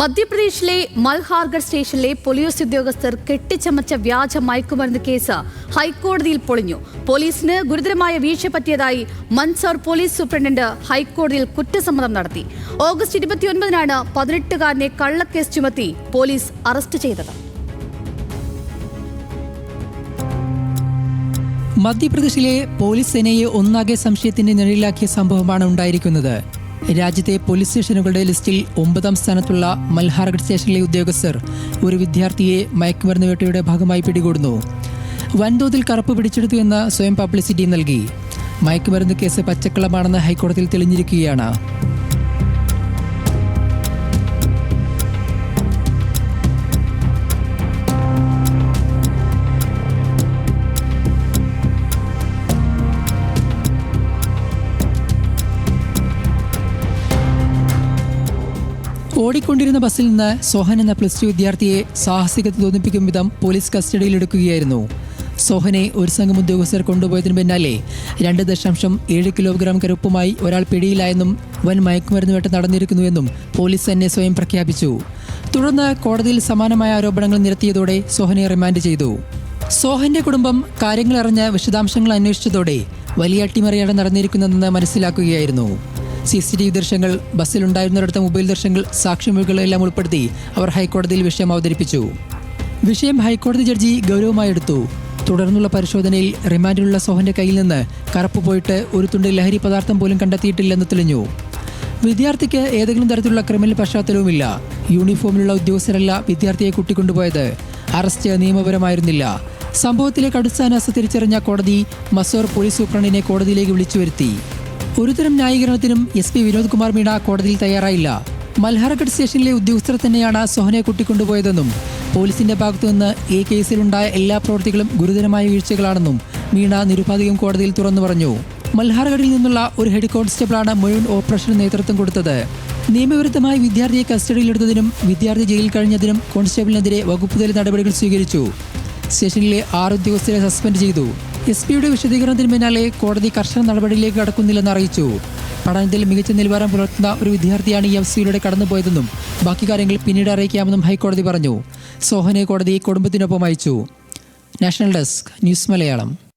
മധ്യപ്രദേശിലെ മൽഹാർഗർ സ്റ്റേഷനിലെ പോലീസ് ഉദ്യോഗസ്ഥർ കെട്ടിച്ചമച്ച വ്യാജ മയക്കുമരുന്ന് കേസ് ഹൈക്കോടതിയിൽ പൊളിഞ്ഞു. പോലീസിന് ഗുരുതരമായ വീഴ്ച പറ്റിയതായി മൻസോർ പോലീസ് സൂപ്രണ്ടന്റ് ഹൈക്കോടതിയിൽ കുറ്റസമ്മതം നടത്തി. ഓഗസ്റ്റ് ഇരുപത്തിയൊൻപതിനാണ് പതിനെട്ടുകാരനെ കള്ളക്കേസ് ചുമത്തി പോലീസ് അറസ്റ്റ് ചെയ്തത്. മധ്യപ്രദേശിലെ പോലീസ് സേനയെ ഒന്നാകെ സംശയത്തിന്റെ നിഴലിലാക്കിയ സംഭവമാണ് ഉണ്ടായിരിക്കുന്നത്. രാജ്യത്തെ പോലീസ് സ്റ്റേഷനുകളുടെ ലിസ്റ്റിൽ ഒമ്പതാം സ്ഥാനത്തുള്ള മൽഹാർഗഡ് സ്റ്റേഷനിലെ ഉദ്യോഗസ്ഥർ ഒരു വിദ്യാർത്ഥിയെ മയക്കുമരുന്ന് വേട്ടയുടെ ഭാഗമായി പിടികൂടുന്നു. വൻതോതിൽ കറുപ്പ് പിടിച്ചെടുത്തു എന്ന സ്വയം പബ്ലിസിറ്റി നൽകി. മയക്കുമരുന്ന് കേസ് പച്ചക്കളമാണെന്ന് ഹൈക്കോടതിയിൽ തെളിഞ്ഞിരിക്കുകയാണ്. ഓടിക്കൊണ്ടിരുന്ന ബസ്സിൽ നിന്ന് സോഹൻ എന്ന പ്ലസ് ടു വിദ്യാർത്ഥിയെ സാഹസികത തോന്നിപ്പിക്കും വിധം പോലീസ് കസ്റ്റഡിയിലെടുക്കുകയായിരുന്നു. സോഹനെ ഒരു സംഘം ഉദ്യോഗസ്ഥർ കൊണ്ടുപോയതിനു പിന്നാലെ രണ്ട് ദശാംശം ഏഴ് കിലോഗ്രാം കരുപ്പുമായി ഒരാൾ പിടിയിലായെന്നും വൻ മയക്കുമരുന്ന് വേട്ട നടന്നിരിക്കുന്നുവെന്നും പോലീസ് തന്നെ സ്വയം പ്രഖ്യാപിച്ചു. തുടർന്ന് കോടതിയിൽ സമാനമായ ആരോപണങ്ങൾ നിരത്തിയതോടെ സോഹനെ റിമാൻഡ് ചെയ്തു. സോഹന്റെ കുടുംബം കാര്യങ്ങൾ അറിഞ്ഞ് വിശദാംശങ്ങൾ അന്വേഷിച്ചതോടെ വലിയ അട്ടിമറിയാണ് നടന്നിരിക്കുന്നതെന്ന് മനസ്സിലാക്കുകയായിരുന്നു. സി സി ടി വി ദൃശ്യങ്ങൾ ബസ്സിലുണ്ടായിരുന്നവരുടെ മൊബൈൽ ദൃശ്യങ്ങൾ സാക്ഷിമൊഴികളെല്ലാം ഉൾപ്പെടുത്തി അവർ ഹൈക്കോടതിയിൽ വിഷയം അവതരിപ്പിച്ചു. വിഷയം ഹൈക്കോടതി ജഡ്ജി ഗൗരവമായി എടുത്തു. തുടർന്നുള്ള പരിശോധനയിൽ റിമാൻഡിലുള്ള സോഹന്റെ കയ്യിൽ നിന്ന് കറുപ്പ് പോയിട്ട് ഒരു തുണ്ട് ലഹരി പദാർത്ഥം പോലും കണ്ടെത്തിയിട്ടില്ലെന്ന് തെളിഞ്ഞു. വിദ്യാർത്ഥിക്ക് ഏതെങ്കിലും തരത്തിലുള്ള ക്രിമിനൽ പശ്ചാത്തലവുമില്ല. യൂണിഫോമിലുള്ള ഉദ്യോഗസ്ഥരല്ല വിദ്യാർത്ഥിയെ കൂട്ടിക്കൊണ്ടുപോയത്. അറസ്റ്റ് നിയമപരമായിരുന്നില്ല. സംഭവത്തിലെ കടുസ്ഥാനാസ തിരിച്ചറിഞ്ഞ കോടതി മസോർ പോലീസ് സൂപ്രണ്ടിനെ കോടതിയിലേക്ക് വിളിച്ചു വരുത്തി. ഒരുതരം ന്യായീകരണത്തിനും എസ് പി വിനോദ് കുമാർ മീണ കോടതിയിൽ തയ്യാറായില്ല. മൽഹാർഗഡ് സ്റ്റേഷനിലെ ഉദ്യോഗസ്ഥർ തന്നെയാണ് സോഹനെ കൂട്ടിക്കൊണ്ടുപോയതെന്നും പോലീസിന്റെ ഭാഗത്തുനിന്ന് ഈ കേസിലുണ്ടായ എല്ലാ പ്രവൃത്തികളും ഗുരുതരമായ വീഴ്ചകളാണെന്നും മീണ നിരുപാധികം കോടതിയിൽ തുറന്നു പറഞ്ഞു. മൽഹാർഗഡിൽ നിന്നുള്ള ഒരു ഹെഡ് കോൺസ്റ്റബിളാണ് മുഴുവൻ ഓപ്പറേഷന് നേതൃത്വം കൊടുത്തത്. നിയമവിരുദ്ധമായി വിദ്യാർത്ഥിയെ കസ്റ്റഡിയിലെടുത്തതിനും വിദ്യാർത്ഥി ജയിലിൽ കഴിഞ്ഞതിനും കോൺസ്റ്റബിളിനെതിരെ വകുപ്പുതല നടപടികൾ സ്വീകരിച്ചു. സ്റ്റേഷനിലെ ആറ് ഉദ്യോഗസ്ഥരെ സസ്പെൻഡ് ചെയ്തു. എസ് പിയുടെ വിശദീകരണത്തിന് പിന്നാലെ കോടതി കർശന നടപടിയിലേക്ക് കടക്കുന്നില്ലെന്ന് അറിയിച്ചു. പഠനത്തിൽ മികച്ച നിലവാരം പുലർത്തുന്ന ഒരു വിദ്യാർത്ഥിയാണ് ഈ അവസ്ഥയിലൂടെ കടന്നുപോയതെന്നും ബാക്കി കാര്യങ്ങൾ പിന്നീട് അറിയിക്കാമെന്നും ഹൈക്കോടതി പറഞ്ഞു. സോഹനെ കോടതി കുടുംബത്തിനൊപ്പം അയച്ചു. National desk news Malayalam.